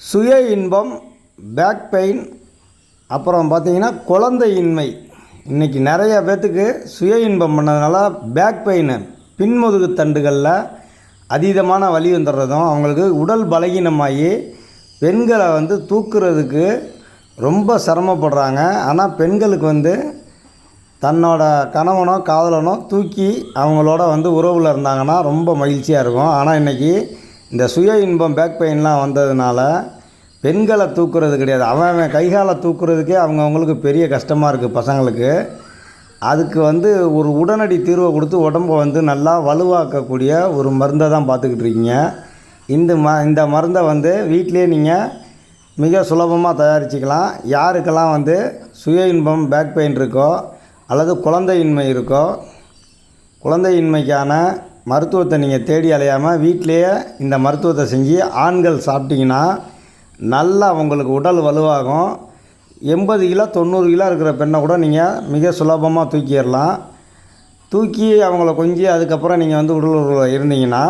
சுய இன்பம் back pain அப்புறம் பார்த்தீங்கன்னா குழந்தையின்மை. இன்றைக்கி நிறைய பேர்த்துக்கு சுய இன்பம் பண்ணதுனால பேக் பெயின் பின்முதுகு தண்டுகளில் அதீதமான வலி வந்துடுறதும் அவங்களுக்கு உடல் பலகீனமாகி பெண்களை வந்து தூக்குறதுக்கு ரொம்ப சிரமப்படுறாங்க. ஆனால் பெண்களுக்கு வந்து தன்னோட கணவனோ காதலனோ தூக்கி அவங்களோட வந்து உறவில் இருந்தாங்கன்னா ரொம்ப மகிழ்ச்சியாக இருக்கும். ஆனால் இன்றைக்கி இந்த சுய இன்பம் பேக் பெயின்லாம் வந்ததுனால பெண்களை தூக்குறது கிடையாது. அவன் அவன் கைகாலை தூக்குறதுக்கே அவங்கவுங்களுக்கு பெரிய கஷ்டமாக இருக்குது பசங்களுக்கு. அதுக்கு வந்து ஒரு உடனடி தீர்வை கொடுத்து உடம்பை வந்து நல்லா வலுவாக்கக்கூடிய ஒரு மருந்தை தான் பார்த்துக்கிட்டு இருக்கீங்க. இந்த ம இந்த மருந்தை வந்து வீட்டிலேயே நீங்கள் மிக சுலபமாக தயாரிச்சுக்கலாம். யாருக்கெல்லாம் வந்து சுய இன்பம் பேக் பெயின் இருக்கோ அல்லது குழந்தையின்மை இருக்கோ குழந்தையின்மைக்கான மருத்துவத்தை நீங்கள் தேடி அலையாமல் வீட்டிலேயே இந்த மருத்துவத்தை செஞ்சு ஆண்கள் சாப்பிட்டிங்கன்னா நல்லா உங்களுக்கு உடல் வலுவாகும். எண்பது கிலோ தொண்ணூறு கிலோ இருக்கிற பெண்ணை கூட நீங்கள் மிக சுலபமாக தூக்கிடலாம். தூக்கி அவங்கள கொஞ்சி அதுக்கப்புறம் நீங்கள் வந்து உடல் இருந்தீங்கன்னா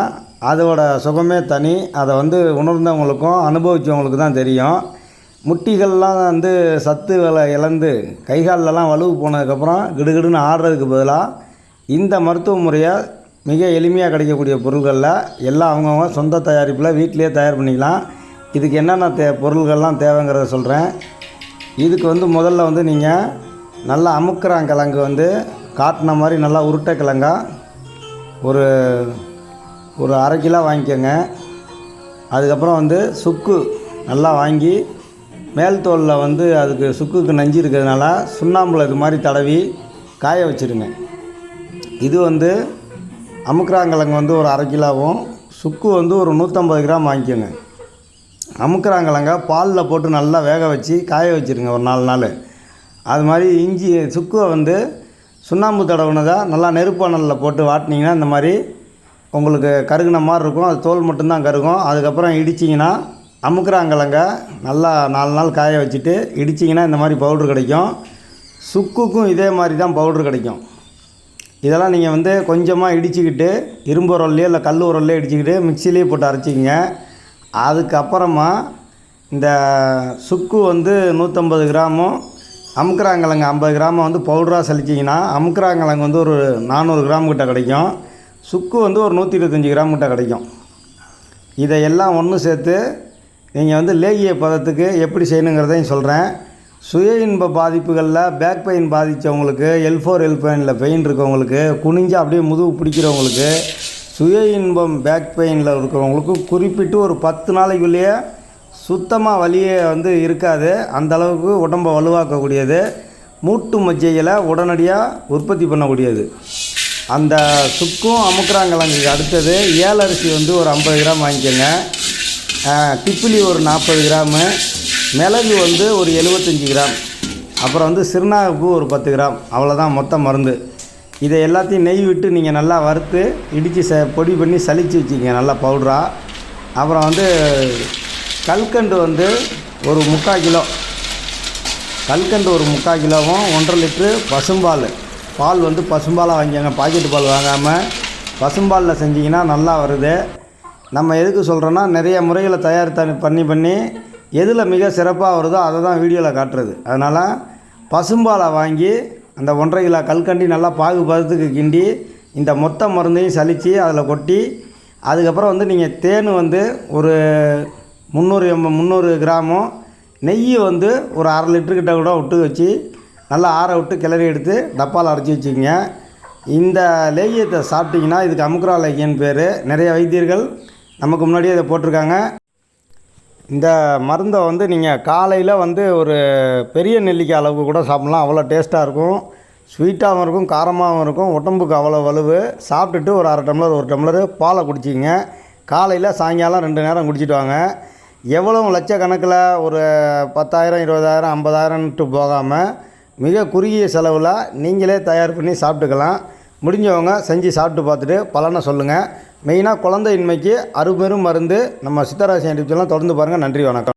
அதோட சுகமே தனி. அதை வந்து உணர்ந்தவங்களுக்கும் அனுபவித்தவங்களுக்கு தான் தெரியும். முட்டிகள்லாம் வந்து சத்து விலை இழந்து கை கால்லலாம் வலுவு போனதுக்கப்புறம் கிடுகிடுன்னு ஆடுறதுக்கு பதிலாக இந்த மருத்துவ முறையை மிக எளிமையாக கிடைக்கக்கூடிய பொருள்களில் எல்லாம் அவங்கவுங்க சொந்த தயாரிப்பில் வீட்டிலேயே தயார் பண்ணிக்கலாம். இதுக்கு என்னென்ன தே பொருள்கள்லாம் தேவைங்கிறத சொல்கிறேன் இதுக்கு வந்து முதல்ல வந்து நீங்கள் நல்லா அமுக்குறாங்கிழங்கு வந்து காட்டின மாதிரி நல்லா உருட்டை கிழங்கா ஒரு ஒரு அரை கிலோ வாங்கிக்கோங்க. அதுக்கப்புறம் வந்து சுக்கு நல்லா வாங்கி மேல் தோலில் வந்து அதுக்கு சுக்குக்கு நஞ்சு இருக்கிறதுனால சுண்ணாம்பில் இது மாதிரி தடவி காய வச்சுருங்க. இது வந்து அமுக்குறாங்கிழங்கு வந்து ஒரு அரை கிலோவும் சுக்கு வந்து ஒரு நூற்றம்பது கிராம் வாங்கிக்கோங்க. அமுக்குறாங்களாங்க. பாலில் போட்டு நல்லா வேக வச்சு காய வச்சுருங்க ஒரு நாலு நாள். அது மாதிரி இஞ்சி சுக்குவை வந்து சுண்ணாம்பு தடவுனதாக நல்லா நெருப்பானலில் போட்டு வாட்டினீங்கன்னா இந்த மாதிரி உங்களுக்கு கருகுன மாதிரி இருக்கும். அது தோல் மட்டும்தான் கருகும். அதுக்கப்புறம் இடிச்சிங்கன்னா அமுக்குறாங்கிழங்க நல்லா நாலு நாள் காய வச்சுட்டு இடிச்சிங்கன்னா இந்த மாதிரி பவுட்ரு கிடைக்கும். சுக்குக்கும் இதே மாதிரி தான் பவுட்ரு கிடைக்கும். இதெல்லாம் நீங்கள் வந்து கொஞ்சமாக இடிச்சுக்கிட்டு இரும்பு உரல்லையோ இல்லை கல் உரல்லையோ இடிச்சுக்கிட்டு மிக்சிலேயே போட்டு அரைச்சிக்கிங்க. அதுக்கப்புறமா இந்த சுக்கு வந்து நூற்றம்பது கிராமும் அமுக்கிறாங்கிழங்கு ஐம்பது கிராமம் வந்து பவுடராக சலிச்சிங்கன்னா அமுக்கிறாங்கிழங்கு வந்து ஒரு நானூறு கிராம் கிட்ட கிடைக்கும். சுக்கு வந்து ஒரு நூற்றி இருபத்தஞ்சி கிராம் கிட்ட கிடைக்கும். இதையெல்லாம் ஒன்று சேர்த்து நீங்கள் வந்து லேகிய பதத்துக்கு எப்படி செய்யணுங்கிறதையும் சொல்கிறேன் சுய இன்ப பாதிப்புகளில் பேக் பெயின் பாதித்தவங்களுக்கு எல் ஃபோர் பெயின் இருக்கவங்களுக்கு குனிஞ்சு அப்படியே முதுகு பிடிக்கிறவங்களுக்கு சுய இன்பம் பேக் பெயினில் இருக்கிறவங்களுக்கு குறிப்பிட்டு ஒரு பத்து நாளைக்குள்ளேயே சுத்தமாக வலியே வந்து இருக்காது. அந்த அளவுக்கு உடம்பை வலுவாக்கக்கூடியது. மூட்டு மஜ்ஜைகளை உடனடியாக உற்பத்தி பண்ணக்கூடியது. அந்த சுக்கும் அமுக்குறாங்கிழங்குக்கு அடுத்தது. ஏலரிசி வந்து ஒரு ஐம்பது கிராம் வாங்கிக்கோங்க. திப்பிலி ஒரு நாற்பது கிராமு. மிளகு வந்து ஒரு எழுபத்தஞ்சி கிராம். அப்புறம் வந்து சிறுநாகப்பூ ஒரு பத்து கிராம். அவ்வளோதான் மொத்த மருந்து. இதை எல்லாத்தையும் நெய் விட்டு நீங்கள் நல்லா வறுத்து இடித்து ச பொடி பண்ணி சளிச்சு வச்சுக்கங்க நல்லா பவுடராக அப்புறம் வந்து கல்கண்டு வந்து ஒரு முக்கால் கிலோ. கல்கண்டு ஒரு முக்கால் கிலோவும் ஒன்றரை லிட்ரு பசும்பால். பால் வந்து பசும்பாலாக வாங்கிக்கோங்க பாக்கெட்டு பால் வாங்காமல் பசும்பாலில் செஞ்சிங்கன்னா நல்லா வருது. நம்ம எதுக்கு சொல்கிறோன்னா நிறைய முறைகளை தயார் த பண்ணி பண்ணி எதில் மிக சிறப்பாக வருதோ அதை தான் வீடியோவில் காட்டுறது. அதனால் பசும்பாலை வாங்கி அந்த ஒன்றரை கிலோ கல்கண்டி நல்லா பாகு பதத்துக்கு கிண்டி இந்த மொத்த மருந்தையும் சலித்து அதில் கொட்டி அதுக்கப்புறம் வந்து நீங்கள் தேன் வந்து ஒரு முந்நூறு எம் முந்நூறு கிராமும் நெய் வந்து ஒரு அரை லிட்டருக்கிட்ட கூட விட்டு வச்சு நல்லா ஆற விட்டு கிளறி எடுத்து டப்பாவில் அரைச்சி வச்சுக்கோங்க. இந்த லேகியத்தை சாப்பிட்டிங்கன்னா இதுக்கு அமுக்ரா லேகியன் பேர். நிறைய வைத்தியர்கள் நமக்கு முன்னாடியே இதை போட்டிருக்காங்க. இந்த மருந்தை வந்து நீங்கள் காலையில் வந்து ஒரு பெரிய நெல்லிக்காய் அளவுக்கு கூட சாப்பிட்லாம். அவ்வளோ டேஸ்ட்டாக இருக்கும். ஸ்வீட்டாகவும் இருக்கும் காரமாகவும் இருக்கும். உடம்புக்கு அவ்வளோ வலுவு. சாப்பிட்டுட்டு ஒரு அரை டம்ளர் ஒரு டம்ளர் பாலை குடிச்சிங்க காலையில் சாயங்காலம் ரெண்டு நேரம் குடிச்சிட்டு வாங்க. எவ்வளோ லட்சக்கணக்கில் ஒரு பத்தாயிரம் இருபதாயிரம் ஐம்பதாயிரம்ட்டு போகாமல் மிக குறுகிய செலவில் நீங்களே தயார் பண்ணி சாப்பிட்டுக்கலாம். முடிஞ்சவங்க செஞ்சு சாப்பிட்டு பார்த்துட்டு பலனை சொல்லுங்கள் மெயினாக குழந்தையின்மைக்கு அருபெரும் மருந்து நம்ம சித்தராசி டிப்ஸ்லாம் தொடர்ந்து பாருங்கள் நன்றி வணக்கம்.